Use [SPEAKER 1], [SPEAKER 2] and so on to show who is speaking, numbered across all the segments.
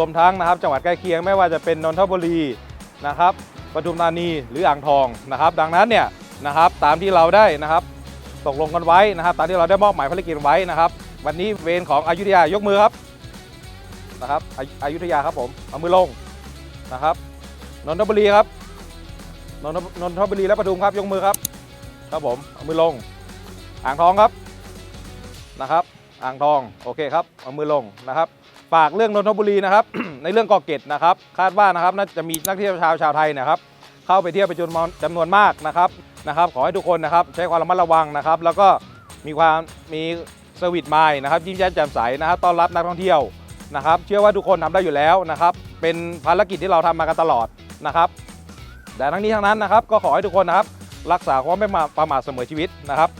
[SPEAKER 1] รวมทั้งนะครับจังหวัดใกล้เคียงไม่ว่าจะเป็นนนทบุรีนะครับปทุมธานีหรืออ่างทองนะครับ ดังนั้นเนี่ยนะครับตามที่เราได้นะครับตกลงกันไว้นะครับ ตามที่เราได้มอบหมายภารกิจไว้นะครับ วันนี้เวรของอยุธยายกมือครับนะครับอยุธยาครับผมเอามือลงนะครับนนทบุรีครับนนนนทบุรีและปทุมครับยกมือครับครับผมเอามือลง อ่างทองครับนะครับ อ่างทองโอเคครับเอามือลงนะครับ ฝากเรื่องนนทบุรีนะครับ ในเรื่องเกาะเกร็ดนะครับ คาดว่านะครับน่าจะมีนักท่องเที่ยวชาวชาวไทยนะครับ เข้าไปเที่ยวไปจนจำนวนมากนะครับนะครับ ขอให้ทุกคนนะครับ ใช้ความระมัดระวังนะครับ แล้วก็มีความมีสวิตไมล์นะครับ ยิ้มแย้มแจ่มใสนะครับต้อนรับนักท่องเที่ยวนะครับ เชื่อว่าทุกคนทำได้อยู่แล้วนะครับ เป็นภารกิจที่เราทำมากันตลอดนะครับ แต่ทั้งนี้ทั้งนั้นนะครับ ก็ขอให้ทุกคนนะครับ รักษาความไม่ประมาทเสมอชีวิตนะครับ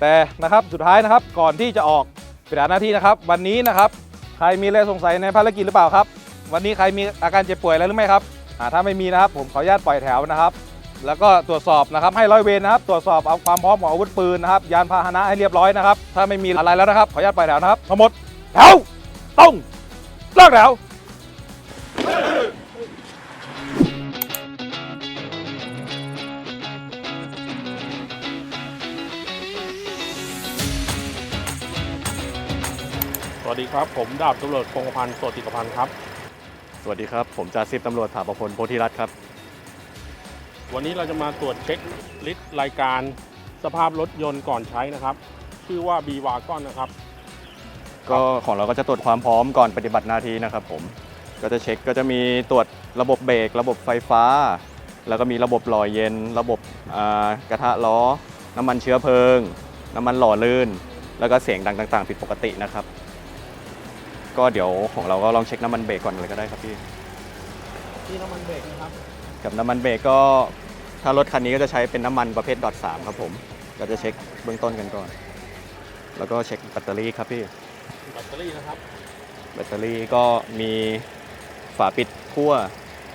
[SPEAKER 1] แต่นะครับสุดท้ายนะครับก่อนที่จะออกปฏิบัติหน้าที่นะครับ วันนี้นะครับ ใครมีอะไรสงสัยในภารกิจหรือเปล่าครับ วันนี้ใครมีอาการเจ็บป่วยอะไรหรือไม่ครับถ้าไม่มีนะครับผมขออนุญาตปล่อยแถวนะครับ แล้วก็ตรวจสอบนะครับให้ร้อยเวรนะครับ ตรวจสอบเอาความพร้อมของอาวุธปืนนะครับ ยานพาหนะให้เรียบร้อยนะครับ ถ้าไม่มีอะไรแล้วนะครับ ขออนุญาตปล่อยแถวนะครับทั้งหมดแถวตรงเลิกแถว
[SPEAKER 2] วัสดีครับ ผมดาบตำรวจพงศ์พันธ์โสติกพันธ์ครับ
[SPEAKER 3] สวัสดีครับ ผมจ่าสิบตำรวจถาประพลโพธิรัตน์ครับ
[SPEAKER 2] วันนี้เราจะมาตรวจเช็คลิสต์รายการสภาพรถยนต์ก่อนใช้นะครับ ชื่อว่า b ีวาก้อนนะครับ
[SPEAKER 3] ก็ของเราก็จะตรวจความพร้อมก่อนปฏิบัติหน้าที่นะครับผม ก็จะเช็คก็จะมีตรวจระบบเบรกระบบไฟฟ้า แล้วก็มีระบบหล่อเย็น ระบบอ่ากระทะล้อ น้ำมันเชื้อเพลิง น้ำมันหล่อลื่น แล้วก็เสียงดังต่าง ๆ ผิดปกตินะครับ ก็เดี๋ยวของเราก็ลองเช็คน้ำมันเบรกก่อนเลยก็ได้ครับพี่
[SPEAKER 2] ที่น้ำมันเบรกนะครับ
[SPEAKER 3] กับน้ำมันเบรกก็ถ้ารถคันนี้ก็จะใช้เป็นน้ำมันประเภทดอทสามครับผมก็จะเช็คเบื้องต้นกันก่อน แล้วก็เช็คแบตเตอรี่ครับพี่
[SPEAKER 2] แบตเตอรี่นะครับ
[SPEAKER 3] แบตเตอรี่ก็มีฝาปิดขั้ว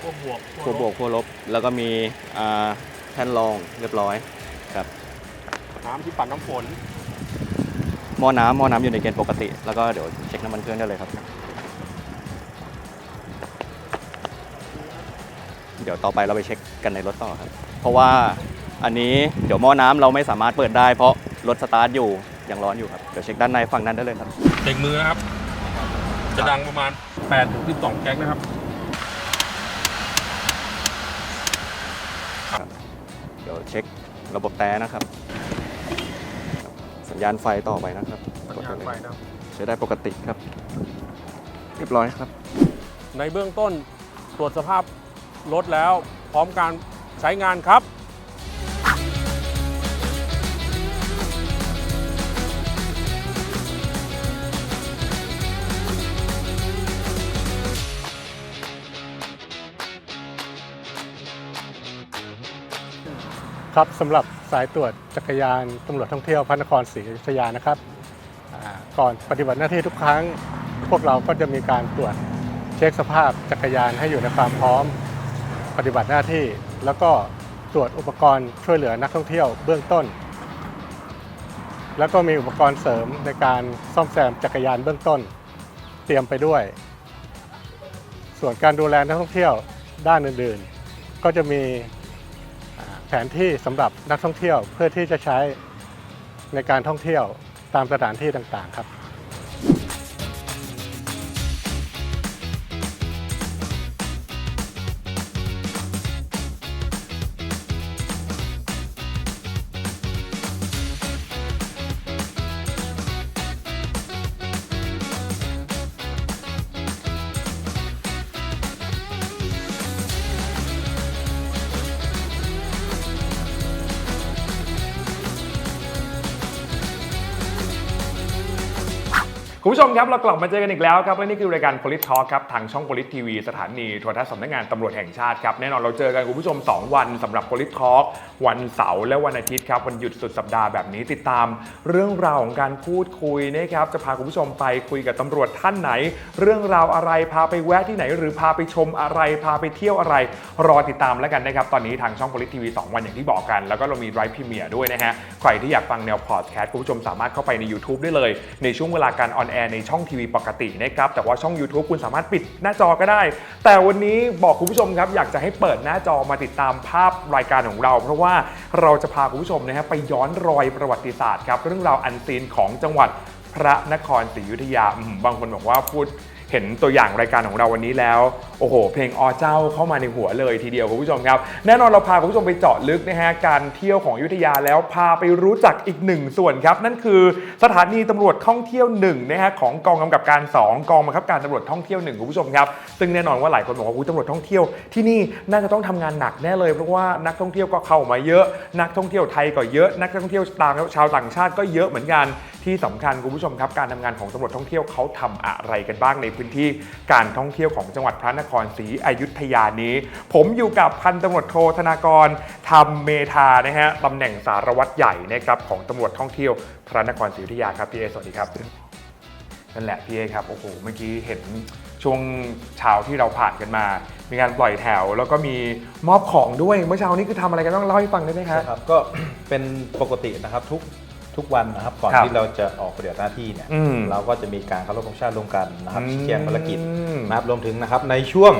[SPEAKER 2] ขั้วบวก
[SPEAKER 3] ขั้วบวกขั้วลบ แล้วก็มีอ่าแท่นรองเรียบร้อยครับ
[SPEAKER 2] น้ำที่ปัดน้ำฝน
[SPEAKER 3] ห ม้อน้ำหม้อน้ำอยู่ในเกณฑ์ปกติ แล้วก็เดี๋ยวเช็คน้ำมันเครื่องได้เลยครับ เดี๋ยวต่อไปเราไปเช็คกันในรถต่อครับ เพราะว่าอันนี้เดี๋ยวหม้อน้ำเราไม่สามารถเปิดได้เพราะรถสตาร์ทอยู่ยังร้อนอยู่ครับเดี๋ยวเช็คด้านในฝั่งนั้นได้เลยครับ
[SPEAKER 2] เด็กมือนะครับ จะดังประมาณ8ถึง12แก๊กนะครับ
[SPEAKER 3] เดี๋ยวเช็คระบบแต่นะครับสั ญญาณไฟต่อไปนะครับ
[SPEAKER 2] สัญญาณไฟนะครับ
[SPEAKER 3] ใช้ได้ปกติครับ เรียบร้อยครับ
[SPEAKER 2] ในเบื้องต้นตรวจสภาพรถแล้วพร้อมการใช้งานครับ
[SPEAKER 4] ครับสำหรับสายตรวจจักรยานตำรวจท่องเที่ยวพระนครศรีอยุธยานะครับก่อนปฏิบัติหน้าที่ทุกครั้ง พวกเราก็จะมีการตรวจเช็คสภาพจักรยานให้อยู่ในความพร้อม ปฏิบัติหน้าที่ แล้วก็ตรวจอุปกรณ์ช่วยเหลือนักท่องเที่ยวเบื้องต้น แล้วก็มีอุปกรณ์เสริมในการซ่อมแซมจักรยานเบื้องต้น เตรียมไปด้วย ส่วนการดูแลนักท่องเที่ยวด้านอื่นๆ ก็จะมี ผนที่สำหรับนักท่องเที่ยวเพื่อที่จะใช้ในการท่องเที่ยวตามสถานที่ต่างๆครับ
[SPEAKER 5] ผู้ชมครับ เรากลับมาเจอกันอีกแล้วครับ และนี่คือรายการ Polit Talk ครับ ทางช่อง Polit TV สถานีโทรทัศน์สำนักงานตำรวจแห่งชาติครับ แน่นอนเราเจอกันคุณผู้ชม 2 วันสำหรับ Polit Talk วันเสาร์และวันอาทิตย์ครับ วันหยุดสุดสัปดาห์แบบนี้ติดตาม เรื่องราวของการพูดคุยนะครับ จะพาคุณผู้ชมไปคุยกับตำรวจท่านไหน เรื่องราวอะไร พาไปแวะที่ไหน หรือพาไปชมอะไร พาไปเที่ยวอะไร รอติดตามแล้วกันนะครับ ตอนนี้ทางช่อง Polit TV 2 วันอย่างที่บอกกัน แล้วก็เรามีไรฟ์พรีเมียร์ด้วยนะฮะ ใครที่อยากฟังแนวพอดแคสต์คุณผู้ชมสามารถเข้าไปใน YouTube ได้เลย ในช่วงเวลาการออนแอร์ในช่องทีวีปกตินะครับแต่ว่าช่อง YouTube คุณสามารถปิดหน้าจอก็ได้ แต่วันนี้บอกคุณผู้ชมครับอยากจะให้เปิดหน้าจอมาติดตามภาพรายการของเรา เพราะว่าเราจะพาคุณผู้ชมนะฮะไปย้อนรอยประวัติศาสตร์ครับเรื่องราวอันซีนของจังหวัดพระนครศรีอยุธยาบางคนบอกว่าพูด เห็นตัวอย่างรายการของเราวันนี้แล้ว โอ้โห เพลงอเจ้าเข้ามาในหัวเลยทีเดียวคุณผู้ชมครับ แน่นอนเราพาคุณผู้ชมไปเจาะลึกนะฮะการเที่ยวของอยุธยาแล้วพาไปรู้จักอีกหนึ่งส่วนครับ นั่นคือสถานีตำรวจท่องเที่ยวหนึ่งนะฮะของกองกำกับการ 2 กองบังคับการตำรวจท่องเที่ยวหนึ่งคุณผู้ชมครับซึ่งแน่นอนว่าหลายคนบอกว่าอุ๊ยตำรวจท่องเที่ยวที่นี่น่าจะต้องทำงานหนักแน่เลยเพราะว่านักท่องเที่ยวก็เข้ามาเยอะ นักท่องเที่ยวไทยก็เยอะ นักท่องเที่ยวต่างชาวต่างชาติก็เยอะเหมือนกันที่สำคัญคุณผู้ชมครับการทำงานของตำรวจท่องเที่ยวเขาทำอะไรกันบ้างในพื้นที่การท่องเที่ยวของจังหวัดพระนครศรีอยุธยานี้ ผมอยู่กับพันตำรวจโทธนากรธรรมเมธานะฮะตำแหน่งสารวัตรใหญ่นะครับของตำรวจท่องเที่ยวพระนครศรีอยุธยาครับพี่เอสวัสดีครับนั่นแหละพี่เอครับโอ้โหเมื่อกี้เห็นช่วงเช้าที่เราผ่านกันมา มีการปล่อยแถว แล้วก็มีมอบของด้วย เมื่อเช้านี้คือทำอะไรกันต้องเล่าให้ฟังได้ไหมครับ
[SPEAKER 1] นะครับก็เป็นปกตินะครับทุก ทุกวันนะครับก่อน
[SPEAKER 5] ครับ
[SPEAKER 1] ที่เราจะออกปฏิบัติหน้าที่เนี่ย
[SPEAKER 5] อืม
[SPEAKER 1] เราก็จะมีการเคารพธงชาติร่วมกันนะครับ
[SPEAKER 5] อืม
[SPEAKER 1] ชี้แจงภารกิจนะครับรวมถึงนะครับในช่วง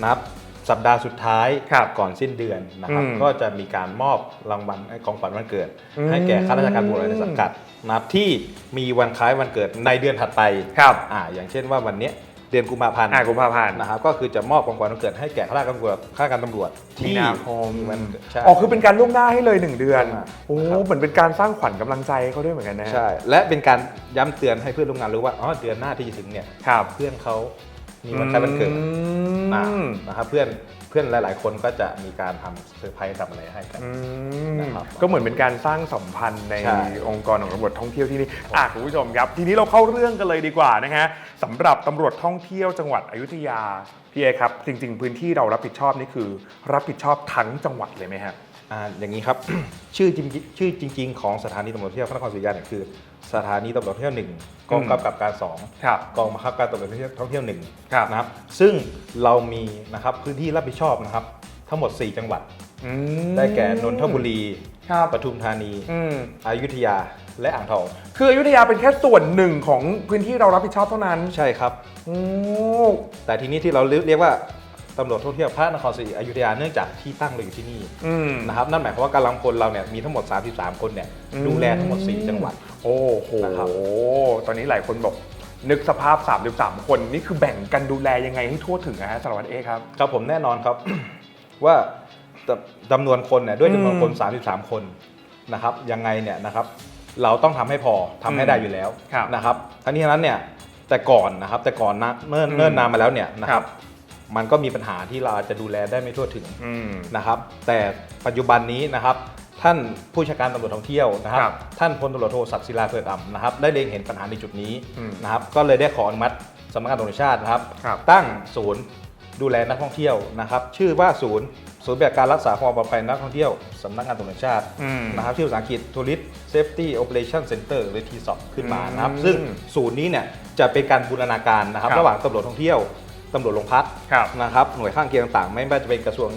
[SPEAKER 1] นะครับสัปดาห์สุดท้าย
[SPEAKER 5] ครับ
[SPEAKER 1] ก่อนสิ้นเดือนนะครับ
[SPEAKER 5] อืม
[SPEAKER 1] ก็จะมีการมอบรางวัลให้ของขวัญวันเกิด
[SPEAKER 5] อืม
[SPEAKER 1] ให้แก่ข้าราชการตำรวจในสังกัดนะครับที่มีวันคล้ายวันเกิดในเดือนถัดไป
[SPEAKER 5] ครับ
[SPEAKER 1] อ่าอย่างเช่นว่าวันเนี้ย เดือนกุมภาพันธ์
[SPEAKER 5] อ่ากุมภาพันธ์
[SPEAKER 1] นะครับก็คือจะมอบของขวัญวันเกิดให้แก่ข้าราชการตำรวจข้าราชการตำรวจ
[SPEAKER 5] มี
[SPEAKER 1] ที่
[SPEAKER 5] นาคม
[SPEAKER 1] มีวันเกิดใช่
[SPEAKER 5] อ๋อคือเป็นการล่วงหน้าให้เลย 1 เดือน
[SPEAKER 1] ล่วงหน้า
[SPEAKER 5] โอ้
[SPEAKER 1] ครับ
[SPEAKER 5] เหมือนเป็นการสร้างขวัญกำลังใจให้เขาด้วยเหมือนกันนะ
[SPEAKER 1] ใช่และเป็นการย้ำเตือนให้เพื่อนร่วมงานรู้ว่าอ๋อเดือนหน้าที่จะถึงเนี่ย
[SPEAKER 5] ครับ
[SPEAKER 1] เพื่อนเขามีวันคล้ายวันเกิด
[SPEAKER 5] อื
[SPEAKER 1] อ่ามนะครับเพื่อนเพื่อนหลาย ๆ คนก็จะมีการทำเซอร์ไพรส์ทำอะไรให้กัน
[SPEAKER 5] อืม
[SPEAKER 1] นะครับ
[SPEAKER 5] ก็เหมือนเป็นการสร้างสัมพันธ์ใน
[SPEAKER 1] ใช่
[SPEAKER 5] องค์กรของตำรวจท่องเที่ยวที่นี่อะคุณผู้ชมครับ ทีนี้เราเข้าเรื่องกันเลยดีกว่านะฮะสำหรับตำรวจท่องเที่ยวจังหวัดอยุธยาพี่เอครับ จริง ๆ พื้นที่เรารับผิดชอบนี่คือ รับผิดชอบทั้งจังหวัดเลยไหมฮะ
[SPEAKER 1] อ่าอย่างนี้ครับ ชื่อจริงๆชื่อจริง ๆ ของสถานีตำรวจท่องเที่ยวพระนครศรีอยุธยาเนี่ยคือ สถานีตำรวจท่องเที่ยวหนึ่งกองกำกับการสอง
[SPEAKER 5] ครับ
[SPEAKER 1] กองบังคับการตำรวจท่องเที่ยวท่องเที่ยวหนึ่ง
[SPEAKER 5] ครับ
[SPEAKER 1] นะครับ ซึ่งเรามีนะครับพื้นที่รับผิดชอบนะครับ ทั้งหมด 4 จังหวัด
[SPEAKER 5] อืม
[SPEAKER 1] ได้แก่นนทบุรี
[SPEAKER 5] ครับ
[SPEAKER 1] ปทุมธานี
[SPEAKER 5] อืม
[SPEAKER 1] อยุธยาและอ่างทอง
[SPEAKER 5] คืออยุธยาเป็นแค่ส่วนหนึ่งของพื้นที่เรารับผิดชอบเท่านั้น
[SPEAKER 1] ใช่ครับ
[SPEAKER 5] โอ้
[SPEAKER 1] แต่ทีนี้ที่เราเรียกว่า ตำรวจท่องเที่ยวพระนครศรีอยุธยาเนื่องจากที่ตั้งเราอยู่ที่นี่
[SPEAKER 5] อืม
[SPEAKER 1] นะครับนั่นหมายความว่ากำลังพลเราเนี่ยมีทั้งหมด 33 คนเนี่ย
[SPEAKER 5] อืม
[SPEAKER 1] ดูแลทั้งหมด 4 จังหวัด
[SPEAKER 5] โอ้โห
[SPEAKER 1] นะครับ
[SPEAKER 5] ตอนนี้หลายคนบอกนึกสภาพ 33 คน นี่คือแบ่งกันดูแลยังไงให้ทั่วถึงนะฮะสารวัตรเอกครับ
[SPEAKER 1] ครับผมแน่นอนครับ ว่าจำจำนวนคนเนี่ยด้วยจำนวนคน
[SPEAKER 5] อืม
[SPEAKER 1] 33 คนนะครับยังไงเนี่ยนะครับ เราต้องทำให้พอทำให้
[SPEAKER 5] อืม
[SPEAKER 1] ได้อยู่แล้ว
[SPEAKER 5] ครับ
[SPEAKER 1] นะครับทั้งนี้ทั้งนั้นเนี่ยแต่ก่อนนะครับแต่ก่อนนะเนิ่น
[SPEAKER 5] อืม
[SPEAKER 1] เนิ่นนานมาแล้วเนี่ยนะค
[SPEAKER 5] ครั
[SPEAKER 1] รับบ มันก็มีปัญหาที่เราอาจจะดูแลได้ไม่ทั่วถึง
[SPEAKER 5] อืม
[SPEAKER 1] นะครับ แต่ปัจจุบันนี้นะครับ ท่านผู้บัญชาการตำรวจท่องเที่ยวนะครับ
[SPEAKER 5] ครับ
[SPEAKER 1] ท่านพลตำรวจโทศักดิ์ศิลาเผือกอ่ำนะครับ ได้เล็งเห็นปัญหาในจุดนี้
[SPEAKER 5] อืม
[SPEAKER 1] นะครับ ก็เลยได้ขออนุมัติสำนักงานตำรวจแห่งชาตินะครับ
[SPEAKER 5] ครับ
[SPEAKER 1] ตั้งศูนย์ดูแลนักท่องเที่ยวนะครับ ชื่อว่าศูนย์ศูนย์บริการรักษาความปลอดภัยนักท่องเที่ยวสำนักงานตำรวจแห่งชาติ
[SPEAKER 5] อืม
[SPEAKER 1] นะครับชื่อภาษาอังกฤษ Tourist Safety Operation Center หรือ TSOC ขึ้นมานะครับ
[SPEAKER 5] อืม
[SPEAKER 1] ซึ่งศูนย์นี้เนี่ยจะเป็นการบูรณาการนะครับ
[SPEAKER 5] ครับ
[SPEAKER 1] ระหว่างตำรวจท่องเที่ยว ตำรวจโรงพัก
[SPEAKER 5] ครับ
[SPEAKER 1] นะครับหน่วยข้างเคียงต่างๆ ไม่ว่าจะเป็นกระทรวง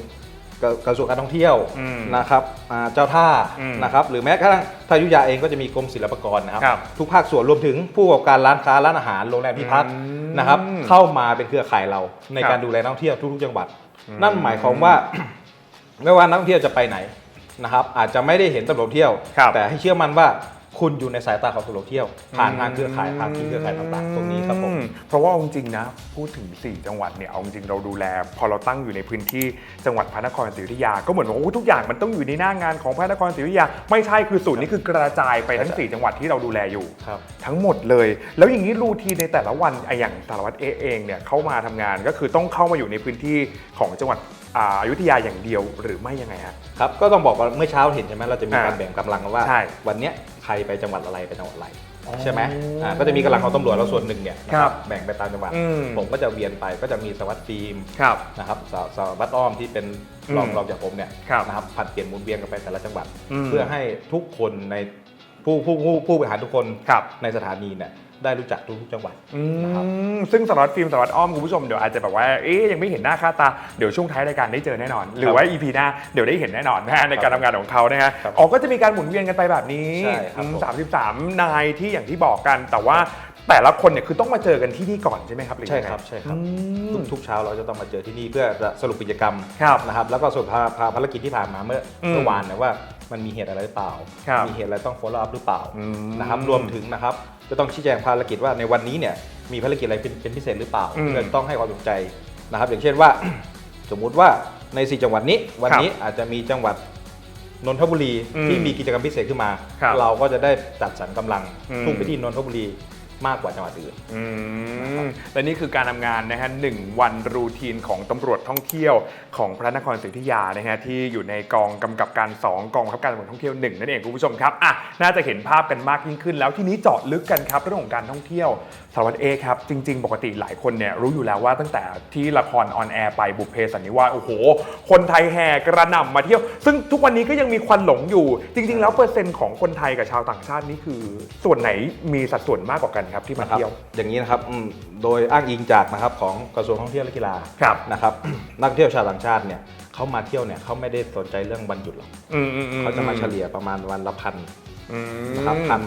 [SPEAKER 1] กระกระทรวงการท่องเที่ยว
[SPEAKER 5] อืม
[SPEAKER 1] นะครับอ่าเจ้าท่า
[SPEAKER 5] อืม
[SPEAKER 1] นะครับหรือแม้กระทั่งทางอยุธยาเองก็จะมีกรมศิลปากรนะครับ
[SPEAKER 5] ครับ
[SPEAKER 1] ทุกภาคส่วนรวมถึงผู้ประกอบการร้านค้าร้านอาหารโรงแรมที่พัก
[SPEAKER 5] อืม
[SPEAKER 1] นะครับเข้ามาเป็นเครือข่ายเราใน
[SPEAKER 5] ครับ
[SPEAKER 1] การดูแลนักท่องเที่ยวทุกๆจังหวัด
[SPEAKER 5] อืม
[SPEAKER 1] นั่นหมายความว่า ไม่ว่านักท่องเที่ยวจะไปไหนนะครับอาจจะไม่ได้เห็นตำรวจเที่ยว
[SPEAKER 5] ครับ
[SPEAKER 1] แต่ให้เชื่อมั่นว่า คุณอยู่ในสายตาของตำรวจเที่ยว ผ่านทางเครือข่ายภาคีเครือข่ายต่างๆ ตรงนี้ครับผม
[SPEAKER 5] อืเพราะว่าเอาจริงๆนะพูดถึง 4 จังหวัดเนี่ยเอาจริงๆเราดูแล พอเราตั้งอยู่ในพื้นที่จังหวัดพระนครศรีอยุธยาก็เหมือนว่าโอ้ทุกอย่างมันต้องอยู่ในหน้างานของพระนครศรีอยุธยาไม่ใช่คือศูนย์นี้คือกระจายไปทั้ง 4 จังหวัดที่เราดูแลอยู่
[SPEAKER 1] ครับ
[SPEAKER 5] ทั้งหมดเลย แล้วอย่างนี้รูทีนในแต่ละวันไอะอย่างสารวัตรเอเองเนี่ยเข้ามาทำงานก็คือต้องเข้ามาอยู่ในพื้นที่ของจังหวัด อ่าอยุธยาอย่างเดียวหรือไม่ยังไงฮะ
[SPEAKER 1] ครับ ก็ต้องบอกว่าเมื่อเช้าเห็นใช่ไหมเราจะมี
[SPEAKER 5] อ่า
[SPEAKER 1] การแบ่งกำลังกันว่า
[SPEAKER 5] ใช่
[SPEAKER 1] วันเนี้ยใครไปจังหวัดอะไรไปจังหวัดอะไร
[SPEAKER 5] อ๋อ
[SPEAKER 1] ใช่ไหมอ่าก็จะมีกำลังของตำรวจเราส่วนหนึ่งเนี่ยนะค
[SPEAKER 5] ครั
[SPEAKER 1] รั
[SPEAKER 5] บบ
[SPEAKER 1] แบ่งไปตามจังหวัด
[SPEAKER 5] อืม
[SPEAKER 1] ผมก็จะเวียนไปก็จะมีสารวัสดฟิล์ม
[SPEAKER 5] ครับ
[SPEAKER 1] นะครับสาสารวัตรอ้อมที่เป็นรอง
[SPEAKER 5] อืม
[SPEAKER 1] รองจากผมเนี่ย
[SPEAKER 5] ครับ
[SPEAKER 1] นะครับผัดเปลี่ยนหมุนเวียนกันไปแต่ละจังหวัด
[SPEAKER 5] อืม
[SPEAKER 1] เพื่อให้ทุกคนในผู้ผู้ผู้ผู้บริหารทุกคน
[SPEAKER 5] ครับ
[SPEAKER 1] ในสถานีเนี่ย ได้รู้จักทุกๆจังหวัด
[SPEAKER 5] อื
[SPEAKER 1] นะครับ
[SPEAKER 5] มซึ่งสารวัตรฟิล์มสารวัตรอ้อมคุณผู้ชมเดี๋ยวอาจจะแบบว่าเอ๊ยยังไม่เห็นหน้าค่าตาเดี๋ยวช่วงท้ายรายการได้เจอแน่นอน หรือว่า EP หน้าเดี๋ยวได้เห็นแน่นอนนะฮะในการทำงานของเขานะฮะ
[SPEAKER 1] ครับ
[SPEAKER 5] อ๋อก็จะมีการหมุนเวียนกันไปแบบนี้
[SPEAKER 1] ใช่ครับผม
[SPEAKER 5] สามสิบสามนายที่อย่างที่บอกกัน แต่ว่าแต่ละคนเนี่ยคือต้องมาเจอกันที่นี่ก่อนใช่ไหมครับหอ
[SPEAKER 1] ใช่
[SPEAKER 5] ยังไง
[SPEAKER 1] ครับใช่ครับ
[SPEAKER 5] อืม
[SPEAKER 1] ทุกทุกเช้าเราจะต้องมาเจอที่นี่เพื่อจะสรุปกิจกรรม
[SPEAKER 5] ครับ
[SPEAKER 1] นะครับแล้วก็สรุปภาพภารกิจที่ผ่านมาเมื่อ
[SPEAKER 5] อืม
[SPEAKER 1] เมื่อวานเนี่ยว่ามันมีเหตุอะไรหรือเปล่า
[SPEAKER 5] ครับ
[SPEAKER 1] มีเหตุอะไรต้อง follow up หรือเปล่า
[SPEAKER 5] อืม
[SPEAKER 1] นะครับรวมถึงนะครับ จะต้องชี้แจงภารกิจว่าในวันนี้เนี่ยมีภารกิจอะไรเป็นเป็นพิเศษหรือเปล่า
[SPEAKER 5] อืม
[SPEAKER 1] เพื่อต้องให้ความสนใจนะครับ อย่างเช่นว่า สมมุติว่าใน 4 จังหวัดนี้ วันนี้อาจจะมีจังหวัดนนทบุรี
[SPEAKER 5] อืม
[SPEAKER 1] ที่มีกิจกรรมพิเศษขึ้นมา
[SPEAKER 5] ครับ
[SPEAKER 1] เราก็จะได้จัดสรรกำลัง
[SPEAKER 5] อืม
[SPEAKER 1] ทุ่งไปที่นนทบุรี มากกว่าจังหวัดอื่น
[SPEAKER 5] อืมและนี่คือการทำงานนะฮะหนึ่งวันรูทีนของตำรวจท่องเที่ยวของพระนครศรีอยุธยานะฮะที่อยู่ในกองกำกับการ 2 กองบังคับการตำรวจท่องเที่ยวหนึ่งนั่นเองคุณผู้ชมครับอะน่าจะเห็นภาพกันมากยิ่งขึ้น แล้วที่นี้เจาะลึกกันครับเรื่องของการท่องเที่ยวสารวัตรเอครับจริง ๆ ปกติหลายคนเนี่ยรู้อยู่แล้วว่าตั้งแต่ที่ละครออนแอร์ไปบุพเพสันนิวาสโอ้โห คนไทยแห่กระหน่ำมาเที่ยว ซึ่งทุกวันนี้ก็ยังมีควันหลงอยู่ จริง ๆ แล้วเปอร์เซ็นต์ของคนไทยกับชาวต่างชาตินี่คือ ส่วนไหนมีสัดส่วนมากกว่ากันครับที่มา
[SPEAKER 1] นะครับ
[SPEAKER 5] เที่ยว
[SPEAKER 1] อย่างนี้นะครับอืมโดยอ้างอิงจากนะครับของกระทรวงท่องเที่ยวและกีฬา
[SPEAKER 5] ครับ
[SPEAKER 1] นะครับ นักท่องเที่ยวชาวต่างชาติเนี่ยเขามาเที่ยวเนี่ยเขาไม่ได้สนใจเรื่องวันหยุดหรอก
[SPEAKER 5] อืมอืมอื
[SPEAKER 1] เขาจะมาเฉลี่ยประมาณวันละพัน
[SPEAKER 5] อืม
[SPEAKER 1] นะครับพัน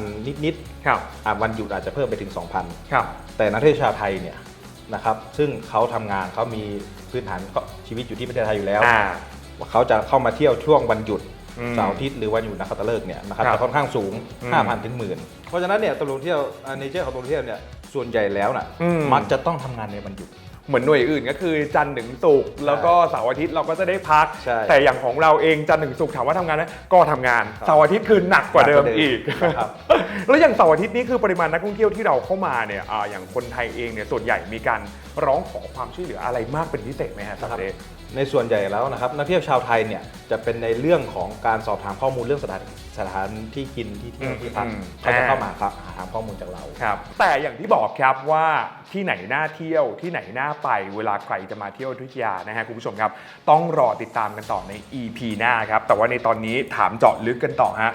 [SPEAKER 1] นิด
[SPEAKER 5] ครับ
[SPEAKER 1] ๆอะวันหยุดอาจจะเพิ่มไปถึง 2,000
[SPEAKER 5] ครับ
[SPEAKER 1] แต่นักท่องเที่ยวชาวไทยเนี่ยนะครับซึ่งเขาทำงานเขามีพื้นฐานชีวิตอยู่ที่ประเทศไทยอยู่แล้ว
[SPEAKER 5] อ่า
[SPEAKER 1] เขาจะเข้ามาเที่ยวช่วงวันหยุด
[SPEAKER 5] อืม
[SPEAKER 1] เสาร์อาทิตย์หรือวันหยุดนักขัตฤกษ์เนี่ยนะครับ
[SPEAKER 5] ครับ
[SPEAKER 1] จะค่อนข้างสูง
[SPEAKER 5] อืม
[SPEAKER 1] 5,000 ถึงหมื่นเพราะฉะนั้นเนี่ยตำรวจท่องเที่ยวเนเจอร์ของตำรวจท่องเที่ยวเนี่ยส่วนใหญ่แล้วน่ะ
[SPEAKER 5] อืม
[SPEAKER 1] มักจะต้องทำงานในวันหยุด
[SPEAKER 5] เหมือนหน่วยอื่นก็คือจันทร์ถึงศุกร์แล้วก็เสาร์อาทิตย์เราก็จะได้พัก
[SPEAKER 1] ใช่
[SPEAKER 5] แต่อย่างของเราเองจันทร์ถึงศุกร์ถามว่าทำงานไหมก็ทำงาน
[SPEAKER 1] ครับ
[SPEAKER 5] เสาร์อาทิตย์คือหนักกว่าเดิม
[SPEAKER 1] หนักกว่าเดิม
[SPEAKER 5] อีก
[SPEAKER 1] ครับ
[SPEAKER 5] แล้วอย่างเสาร์อาทิตย์นี้คือปริมาณนักท่องเที่ยวที่เราเข้ามาเนี่ยอ่าอย่างคนไทยเองเนี่ยส่วนใหญ่มีการร้องขอความช่วยเหลืออะไรมากเป็นพิเศษไหมฮะสำหรับเดช
[SPEAKER 1] ในส่วนใหญ่แล้วนะครับนักท่องเที่ยวชาวไทยเนี่ยจะเป็นในเรื่องของการสอบถามข้อมูลเรื่องสถานสถานที่กินที่เที่ยวที่พัก
[SPEAKER 5] อืม
[SPEAKER 1] เขาจะ
[SPEAKER 5] อ่า
[SPEAKER 1] เข้ามาครับหาถามข้อมูลจากเรา
[SPEAKER 5] ครับแต่อย่างที่บอกครับว่าที่ไหนน่าเที่ยวที่ไหนน่าไปเวลาใครจะมาเที่ยวอยุธยานะฮะคุณผู้ชมครับ ต้องรอติดตามกันต่อใน EP หน้าครับ แต่ว่าในตอนนี้ถามเจาะลึกกันต่อฮะ